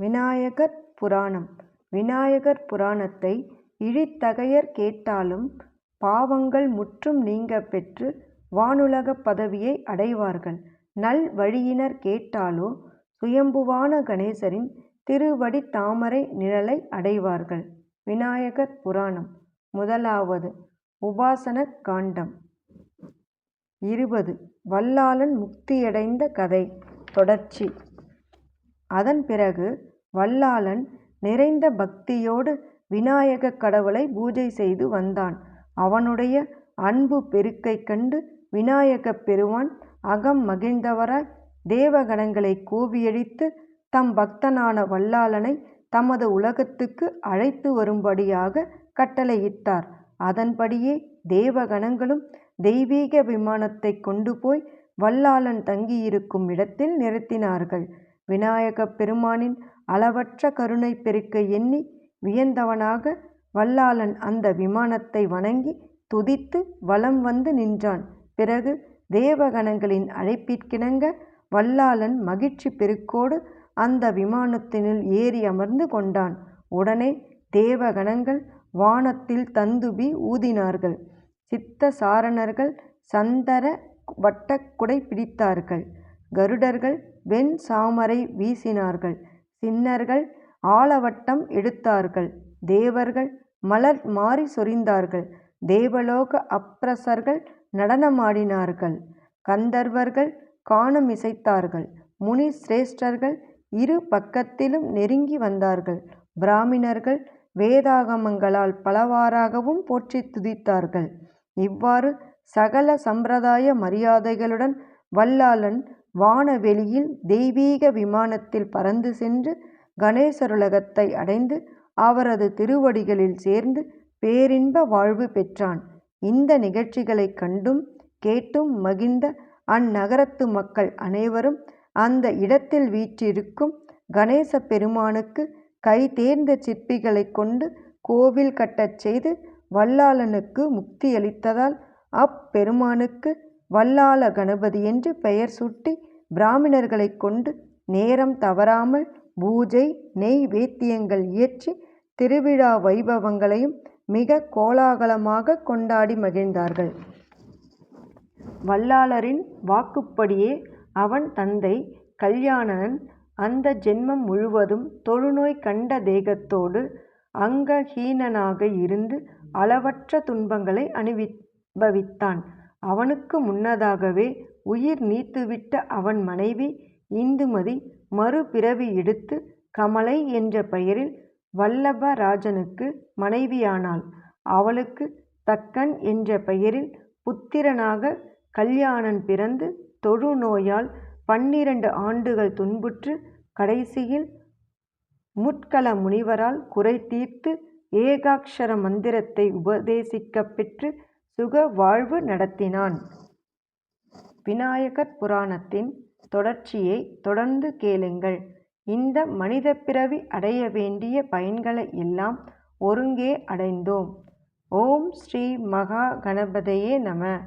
விநாயகர் புராணம். விநாயகர் புராணத்தை இழித்தகையர் கேட்டாலும் பாவங்கள் முற்றும் நீங்க பெற்று வானுலகப் பதவியை அடைவார்கள். நல் வழியினர் கேட்டாலோ சுயம்புவான கணேசரின் திருவடி தாமரை நிழலை அடைவார்கள். விநாயகர் புராணம். முதலாவது உபாசன காண்டம். இருபது வல்லாளன் முக்தியடைந்த கதை. தொடர்ச்சி. அதன் பிறகு வல்லாளன் நிறைந்த பக்தியோடு விநாயகக் கடவுளை பூஜை செய்து வந்தான். அவனுடைய அன்பு பெருக்கைக் கண்டு விநாயகப் பெருமான் அகம் மகிழ்ந்தவராய் தேவகணங்களைக் கூவியழித்து தம் பக்தனான வல்லாளனை தமது உலகத்துக்கு அழைத்து வரும்படியாக கட்டளையிட்டார். அதன்படியே தேவகணங்களும் தெய்வீக விமானத்தை கொண்டு போய் வல்லாளன் தங்கியிருக்கும் இடத்தில் நிறுத்தினார்கள். விநாயகப் பெருமானின் அளவற்ற கருணை பெருக்கை எண்ணி வியந்தவனாக வல்லாளன் அந்த விமானத்தை வணங்கி துதித்து வலம் வந்து நின்றான். பிறகு தேவகணங்களின் அழைப்பிற்கிணங்க வல்லாளன் மகிழ்ச்சி பெருக்கோடு அந்த விமானத்தினுள் ஏறி அமர்ந்து கொண்டான். உடனே தேவகணங்கள் வானத்தில் தந்துபி ஊதினார்கள். சித்த சாரணர்கள் சந்தர வட்டக்குடை பிடித்தார்கள். கருடர்கள் வெண் சாமரை வீசினார்கள். சின்னர்கள் ஆலவட்டம் எடுத்தார்கள். தேவர்கள் மலர் மாறி சொரிந்தார்கள். தேவலோக அப்ரசர்கள் நடனமாடினார்கள். கந்தர்வர்கள் கானமிசைத்தார்கள். முனி சிரேஷ்டர்கள் இரு பக்கத்திலும் நெருங்கி வந்தார்கள். பிராமணர்கள் வேதாகமங்களால் பலவாறாகவும் போற்றி துதித்தார்கள். இவ்வாறு சகல சம்பிரதாய மரியாதைகளுடன் வல்லாளன் வானவெளியில் தெய்வீக விமானத்தில் பறந்து சென்று கணேசருலகத்தை அடைந்து அவரது திருவடிகளில் சேர்ந்து பேரின்ப வாழ்வு பெற்றான். இந்த நிகழ்ச்சிகளைக் கண்டும் கேட்டும் மகிழ்ந்த அந்நகரத்து மக்கள் அனைவரும் அந்த இடத்தில் வீற்றிருக்கும் கணேச பெருமானுக்கு கை தேர்ந்த சிற்பிகளைக் கொண்டு கோவில் கட்டச் செய்து வல்லாளனுக்கு முக்தியளித்ததால் அப்பெருமானுக்கு வல்லாள கணபதி என்று பெயர் சுட்டி பிராமணர்களை கொண்டு நேரம் தவறாமல் பூஜை நெய் வேத்தியங்கள் இயற்றி திருவிழா வைபவங்களையும் மிக கோலாகலமாக கொண்டாடி மகிழ்ந்தார்கள். வல்லாளரின் வாக்குப்படியே அவன் தந்தை கல்யாணன் அந்த ஜென்மம் முழுவதும் தொழுநோய் கண்ட தேகத்தோடு அங்கஹீனனாக இருந்து அளவற்ற துன்பங்களை அனுபவித்தான். அவனுக்கு முன்னதாகவே உயிர் நீத்துவிட்ட அவன் மனைவி இந்துமதி மறுபிறவி எடுத்து கமலை என்ற பெயரில் வல்லபராஜனுக்கு மனைவியானாள். அவளுக்கு தக்கன் என்ற பெயரில் புத்திரனாக கல்யாணன் பிறந்து தொழுநோயால் பன்னிரண்டு ஆண்டுகள் துன்புற்று கடைசியில் முட்கல முனிவரால் குறை தீர்த்து ஏகாட்சர மந்திரத்தை உபதேசிக்கப் பெற்று சுக வாழ்வு நடத்தினான். விநாயகர் புராணத்தின் தொடர்ச்சியைத் தொடர்ந்து கேளுங்கள். இந்த மனிதப் பிறவி அடைய வேண்டிய பயன்களை எல்லாம் ஒருங்கே அடைந்தோம். ஓம் ஸ்ரீ மகா கணபதையே நம